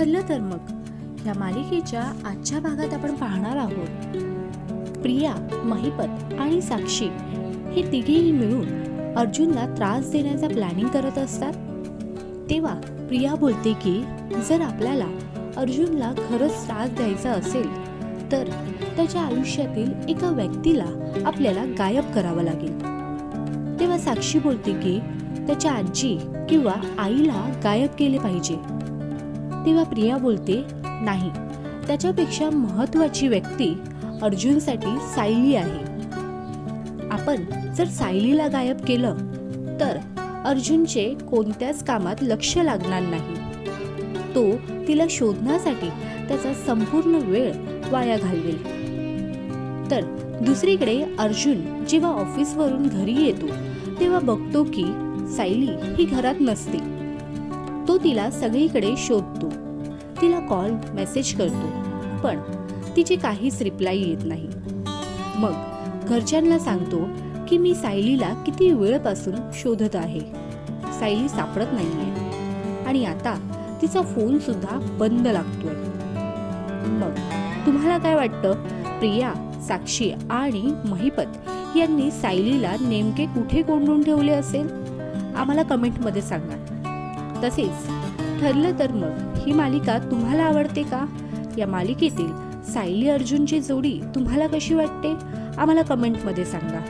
ठरलं तर मग. या मालिकेच्या आजच्या भागात आपण पाहणार आहोत. प्रिया महिपत आणि साक्षी हे तिघेही मिळून अर्जुनला त्रास देण्याचा प्लॅनिंग करत असतात. तेव्हा प्रिया बोलते की जर आपल्याला अर्जुनला खरंच त्रास द्यायचा असेल तर त्याच्या आयुष्यातील एका व्यक्तीला आपल्याला गायब करावं लागेल. तेव्हा साक्षी बोलते की त्याच्या आजी किंवा आईला गायब केले पाहिजे. तेव्हा प्रिया बोलते नाही त्याच्यापेक्षा महत्वाची व्यक्ती अर्जुनसाठी सायली आहे. आपण जर सायलीला गायब केलं तर अर्जुनचे कोणत्याच कामात लक्ष लागणार नाही. तो तिला शोधण्यासाठी त्याचा संपूर्ण वेळ वाया घालवेल. तर दुसरीकडे अर्जुन जेव्हा ऑफिसवरून घरी येतो तेव्हा बघतो की सायली ही घरात नसते. तो तिला सगळीकडे शोधतो. तिला कॉल मेसेज करतो पण तिची काहीच रिप्लाय येत नाही. मग घरच्यांना सांगतो की मी सायलीला किती वेळपासून शोधत आहे. सायली सापडत नाहीये. आणि आता तिचा फोन सुद्धा बंद लागतोय. मग तुम्हाला काय वाटतं? प्रिया साक्षी आणि महिपत यांनी सायलीला नेमके कुठे कोंडून ठेवले असेल? आम्हाला कमेंटमध्ये सांगा. तसेच ठरलं तर मग ही मालिका तुम्हाला आवडते का? या मालिकेतील सायली अर्जुनची जोडी तुम्हाला कशी वाटते? आम्हाला कमेंटमध्ये सांगा.